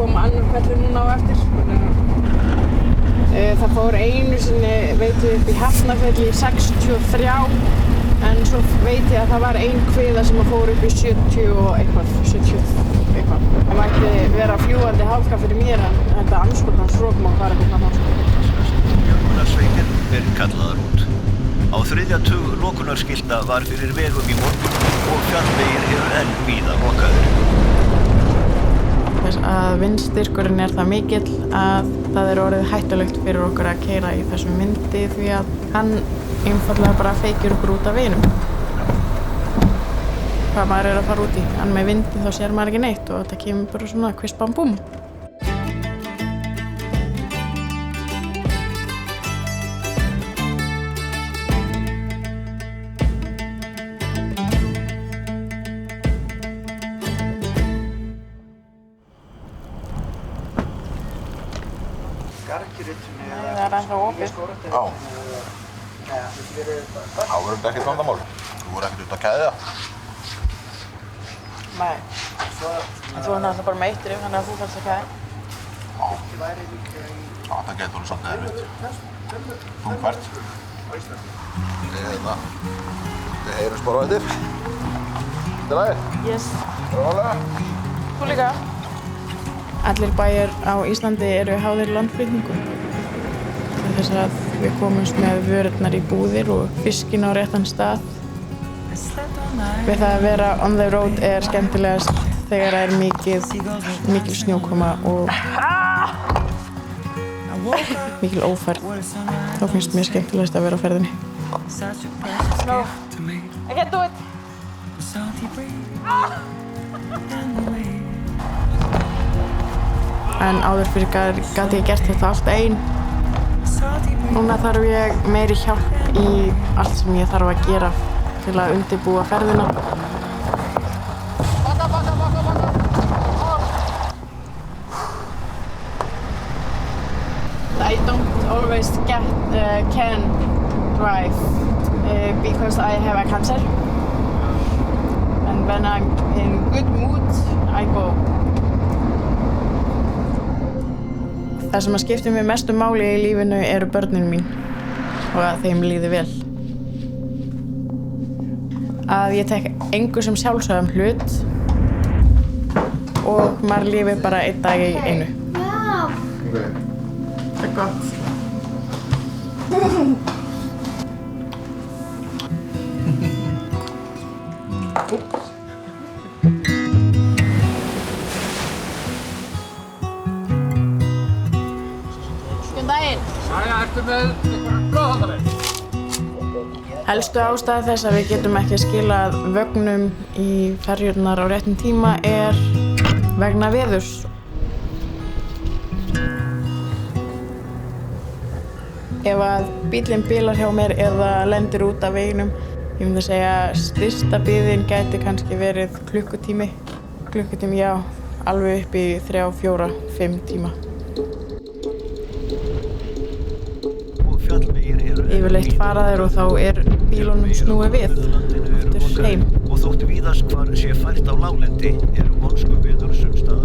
koma annar kveldur núna á eftir. Þannig að e, það fór einu sinni, veit ég, upp í Hafnarfelli í 63 en svo veit ég að það var ein kviða sem fór upp í 70 og eitthvað, 70 eitthvað. Það mætti vera fljúandi hálka fyrir mér en þetta anskotnans rók má fara eitthvað annars. Björgunarsveitin verið kallaðar út. Á þriðja tug lokunarskilda var fyrir vegum í morgun og fjallvegir eru enn víða lokaður. Þess að vindstyrkurinn er það mikill að það er orðið hættulegt fyrir okkur að keira í þessum vindi því að hann einfallega bara feikir okkur út af veginum. Hvað maður er að fara út í. En með vindi þá sér maður ekki neitt og þetta kemur bara svona kvist bam búm. Það er ennþá opið. Já. Þá verður þetta ekkert vandamál. Þú voru ekkert út að kæða. Nei. En þú er náttúrulega bara með eittir þannig að þú þarfst að kæða. Já, það getur alveg svolítið erfitt. Þungfært. Við hérna, við heyrums bara á eftir. Þetta er lagið. Yes. Rólega. Þú líka. Allir bæjar á Íslandi eru háðir landflýtningu. Þess að við komumst með vörurnar í búðir og fiskin á réttan stað. Við það að vera on the road er skemmtilegast þegar það er mikið, mikil snjókoma og mikil ófærd. Þá finnst mér skemmtilegast að vera á ferðinni. No, I can't do it. En áður fyrir gæti ég gert þetta allt einn. Núna þarf ég meiri hjálp í allt sem ég þarf að gera til að undirbúa ferðina. I don't always get uh, can drive uh, because I have a cancer. And when I'm in good mood, I go. Það sem að skipta mér mestu máli í lífinu eru börnin mín og að þeim líði vel. Að ég tek engu sem sjálfsögum hlut og maður lífi bara einn dag í einu. Það er gott. Jæja, ertu með einhverja blóðhaldarinn? Helstu ástæði þess að við getum ekki skilað vögnum í ferjurnar á réttum tíma er vegna veðurs. Ef að bílinn bílar hjá mér eða lendir út af veginum, ég myndi að segja styrsta bíðin gæti kannski verið klukkutími. Klukkutími, já, alveg upp í þrjá, fjóra, fimm tíma. Yfirleitt fara þeir og þá er bílunum snúið við aftur heim. Og þótt víðast hvar sé fært á lálendi eru vonsku veður sumstaðar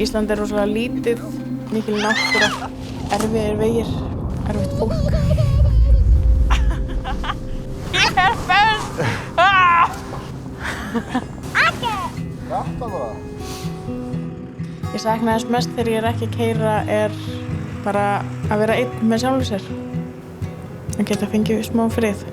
Ísland er rosalega lítið mikil náttúra erfiðir vegir erfitt fólk Ég er fyrst! Þetta bara. Ég sakna þess mest þegar ég er ekki að keira er bara að vera einn með sjálfur sér. Að geta fengið smá frið.